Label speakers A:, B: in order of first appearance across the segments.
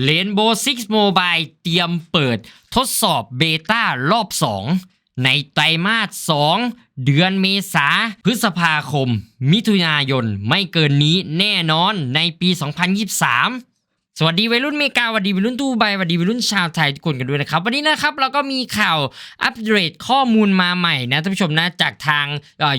A: เลนโบซิกโมบายเตรียมเปิดทดสอบเบต้ารอบ 2 ในไตรมาส 2 เดือนเมษาพฤษภาคม มิถุนายน ไม่เกินนี้แน่นอนในปี 2023สวัสดีวัยรุ่นเมกาสวัสดีวัยรุ่นตู้ใบสวัสดีวัยรุ่นชาวไทยทุกคนกันด้วยนะครับ วันนี้นะครับเราก็มีข่าวอัปเดตข้อมูลมาใหม่นะท่านผู้ชมนะจากทาง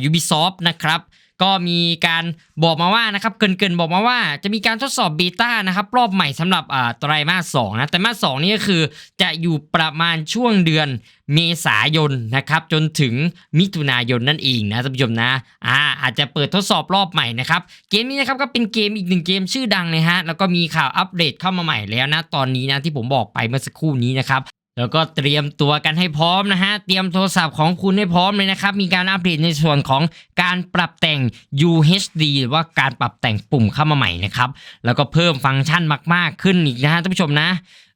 A: Ubisoft นะครับ ก็มีการบอกมาว่านะครับเกินๆบอกมาว่าจะมีการทดสอบเบต้านะครับรอบใหม่สำหรับอ่าไตรมาสสองนะไตรมาสสองนี่ก็คือจะอยู่ประมาณช่วงเดือนเมษายนนะครับจนถึงมิถุนายนนั่นเองนะท่านผู้ชมนะอ่าอาจจะเปิดทดสอบรอบใหม่นะครับเกมนี้นะครับก็เป็นเกมอีกหนึ่งเกมชื่อดังเลยฮะแล้วก็มีข่าวอัปเดตเข้ามาใหม่แล้วนะตอนนี้นะที่ผมบอกไปเมื่อสักครู่นี้นะครับ แล้วก็เตรียมตัวกันให้พร้อมนะฮะ เตรียมโทรศัพท์ของคุณให้พร้อมเลยนะครับ มีการอัปเดตในส่วนของการปรับแต่ง UHD หรือว่าการปรับแต่งปุ่มเข้ามาใหม่นะครับ แล้วก็เพิ่มฟังก์ชันมาก ๆ ขึ้นอีกนะฮะท่านผู้ชมนะ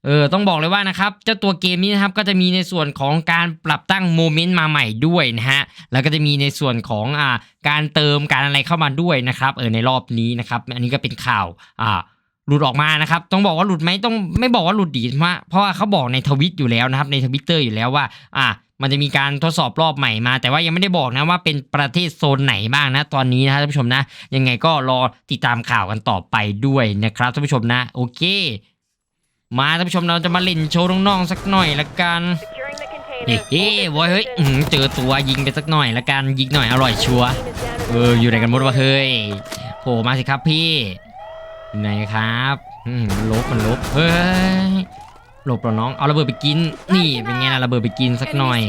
A: เออ ต้องบอกเลยว่านะครับ เจ้าตัวเกมนี้นะครับ ก็จะมีในส่วนของการปรับตั้งโมเมนต์มาใหม่ด้วยนะฮะ แล้วก็จะมีในส่วนของอ่าการเติมการอะไรเข้ามาด้วยนะครับ เออ ในรอบนี้นะครับ อันนี้ก็เป็นข่าว อ่า หลุดออกมานะครับ ต้องบอกว่าหลุดไหมต้องไม่บอกว่าหลุดดีมากเพราะว่าเขาบอกในทวิตอยู่แล้วนะครับ ในทวิตเตอร์อยู่แล้วว่า อะมันจะมีการทดสอบรอบใหม่มา แต่ว่ายังไม่ได้บอกนะว่าเป็นประเทศโซนไหนบ้างนะ ตอนนี้นะท่านผู้ชมนะ ยังไงก็รอติดตามข่าวกันต่อไปด้วยนะครับท่านผู้ชมนะ โอเค มาท่านผู้ชมเราจะมาเล่นโชว์น้องๆสักหน่อยละกัน
B: Securing the
A: เฮ้
B: container.
A: เฮ้บอยเฮ้ยอื้อหือเจอตัวยิงไปสักหน่อยละกันยิงหน่อยอร่อยชัวร์เอออยู่ไหนกันหมดวะเฮ้ยโผล่มาสิครับพี่ อยู่ไหนครับมันลบมันลบเฮ้ยหลบเหรอน้องเอาระเบิดไปกิน นี่เป็นไงล่ะระเบิดไปกินสักหน่อย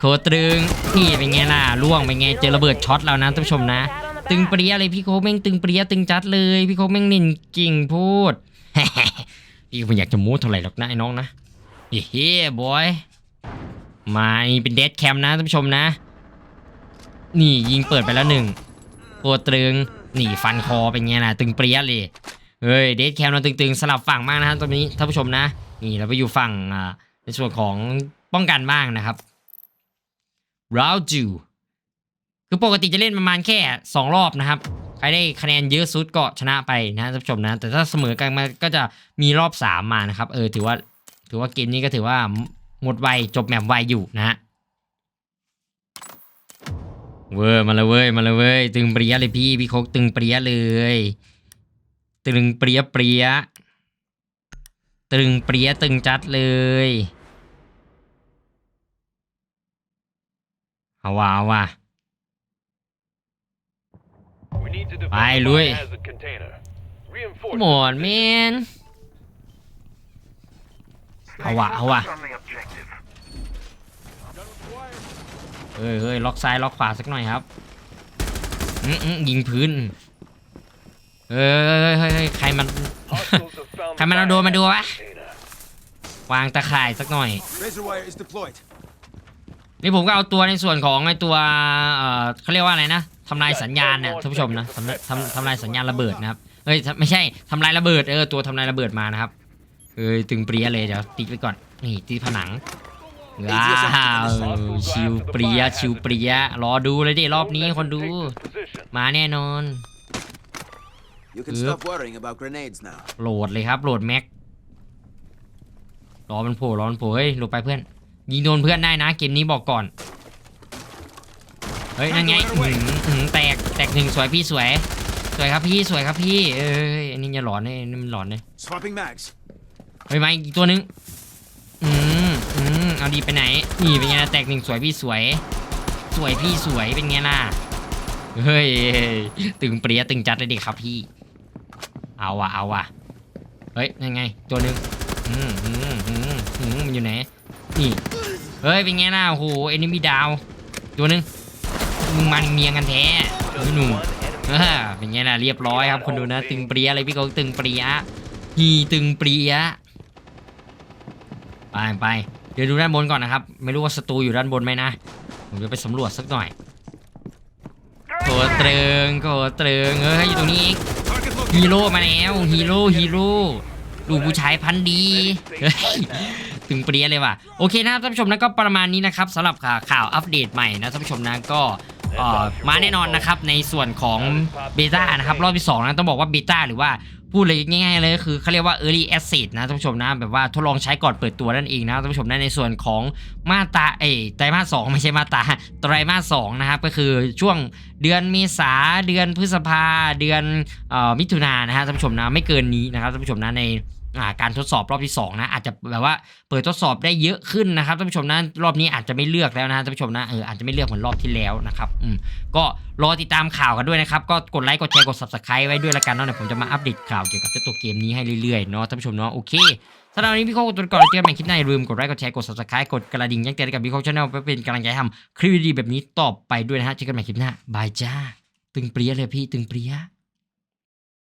A: โคตรึงนี่เป็นไงล่ะล่วงเป็นไงเจอระเบิดช็อตแล้วนะท่านผู้ชมนะ ตึงเปรี้ยเลยพี่โคแม่งตึงเปรี้ยตึงจัดเลยพี่โคแม่งน่นกิ่งพูดพี่ไม่อยากจะมูดเท่าไหร่หรอกนะไอ้น้องนะเฮ้ยบอยมานี่เป็นเดดแคมนะท่านผู้ชมนะ นี่ยิงเปิดไปแล้วหนึ่งตัวตรึงหนีฟันคอเป็นไงล่ะตึงเปรี้ยเลย เฮ้ยเดทแคมเราตึงๆ สลับฝั่งมากนะฮะตอนนี้ท่านผู้ชมนะ นี่เราไปอยู่ฝั่งในส่วนของป้องกันบ้างนะครับราวจูคือปกติจะเล่นประมาณแค่ 2 รอบนะครับใครได้คะแนนเยอะสุดก็ชนะไปนะท่านผู้ชมนะ แต่ถ้าเสมอกันมาก็จะมีรอบ 3 มานะครับ เออถือว่าถือว่าเกมนี้ก็ถือว่าหมดไวจบแมปไวอยู่นะฮะเว้ยมาเลยเว้ยมาเลยเว้ยตึงเปรี้ยเลยพี่พี่โคกตึงเปรี้ยเลย ตึงเปรียเปรียตึงเปรียตึงจัดเลยเอาว่ะเอาว่ะ
C: We need to
A: Ai,
C: define
A: lui.
C: the hazard container.
A: หม
C: Reinforce
A: ดแมนเอาว่ะเอาว่ะเฮ้ยเฮ้ยล็อกซ้ายล็อกขวาสักหน่อยครับอืมอืมยิงพื้น เฮ้ยเฮ้ยเฮ้ยเฮ้ยใครมัน
C: Hostiles have found
A: ใครมันเอาโดรนมาดูวะ
C: container.
A: วางตะข่ายสักหน่อย
D: Razor wire is deployed.
A: นี่ผมก็เอาตัวในส่วนของไอ้ตัว เอ่อเขาเรียกว่าอะไรนะทำลายสัญญาณนะท่านผู้ชมนะทำทำทำลายสัญญาณระเบิดนะครับ เฮ้ยไม่ใช่ทำลายระเบิดเออตัวทำลายระเบิดมานะครับ เอ้ยตึงเปรี้ยเลยเดี๋ยวติดไว้ก่อน นี่ติดผนังว้าวชิวเปรี้ยชิวเปรี้ยรอดูเลยดิรอบนี้คนดู
C: Take this position.
A: มาแน่นอน
D: You can
A: Yep.
D: stop worrying about grenades now.
A: โหลดเลยครับโหลดแม็กรอมันโผล่รอมันโผล่เฮ้ยหลบไปเพื่อน ยิงโดนเพื่อนได้นะเกมนี้บอกก่อน เฮ้ยนั่นไงอื้อหืออื้อหือแตกแตกหนึ่งสวยพี่สวย สวยครับพี่สวยครับพี่เอ้ยอันนี้อย่าหลอนเลยนี่มันหลอนเลย
D: Swapping mags.
A: เฮ้ยมาอีกตัวนึงอืมอืมเอาดีไปไหนนี่เป็นไงล่ะแตกหนึ่งสวยพี่สวย สวยพี่สวยเป็นไงล่ะเฮ้ยตึงเปรี้ยตึงจัดเลยดิครับพี่ เอาว่ะเอาว่ะเฮ้ยยังไง ตัวนึงอืมอืมอืมอืมมันอยู่ไหนนี่เฮ้ยเป็นไงล่ะโอ้โหเอ็นมีดาว ตัวนึงมึงมันเมียงกันแท้เฮ้ยหนุ่มเป็นไงล่ะเรียบร้อยครับคนดูนะตึงเปรี้ยเลยพี่เขาตึงเปรี้ยฮีตึงเปรี้ยไปไปเดี๋ยวดูด้านบนก่อนนะครับ ไม่รู้ว่าศัตรูอยู่ด้านบนไหมนะผมจะไปสำรวจสักหน่อยโกเตรึงโกเตรึงเอ้ยอยู่ตรงนี้อีก ฮีโร่มาแล้วฮีโร่ฮีโร่ดูผู้ชายพันดีถึงเปรี้ยเลยว่ะโอเคนะครับท่านผู้ชมนะก็ประมาณนี้นะครับสำหรับข่าวอัปเดตใหม่นะท่านผู้ชมนะก็เอ่อมาแน่นอนนะครับในส่วนของเบต้านะครับรอบที่สองนะต้องบอกว่าเบต้าหรือว่า พูดเลยง่ายๆเลยก็คือเขาเรียกว่า early asset นะท่านผู้ชมนะ แบบว่าทดลองใช้ก่อนเปิดตัวนั่นเองนะท่านผู้ชมนะในส่วนของมาตาเอยไตรมาสสองไม่ใช่มาตาไตรมาสสองนะครับก็คือช่วงเดือนเมษาเดือนพฤษภาเดือนออมิถุนายนนะฮะท่านผู้ชมนะไม่เกินนี้นะครับท่านผู้ชมนะใน การทดสอบรอบที่สองนะอาจจะแบบว่าเปิดทดสอบได้เยอะขึ้นนะครับท่านผู้ชมนะรอบนี้อาจจะไม่เลือกแล้วนะท่านผู้ชมนะเอออาจจะไม่เลือกเหมือนรอบที่แล้วนะครับอืมก็รอติดตามข่าวกันด้วยนะครับก็กดไลค์กดแชร์กด subscribe ไว้ด้วยละกันเนาะเดี๋ยวผมจะมาอัปเดตข่าวเกี่ยวกับเจ้าตัวเกมนี้ให้เรื่อยๆเนาะท่านผู้ชมเนาะโอเคสำหรับวันนี้พี่โคกตัวก่อนแล้วเจอกันใหม่คลิปหน้าอย่าลืมกดไลค์กดแชร์กด subscribe กดกระดิ่งแจ้งเตือนกับพี่โคกชาแนลเพื่อเป็นกำลังใจทำคลิปดีๆแบบนี้ต่อไปด้วยนะฮะเจอกันใหม่คลิปหน้าบายจ้าตึงเปรี้ยเลยพี่ตึงเปรี้ย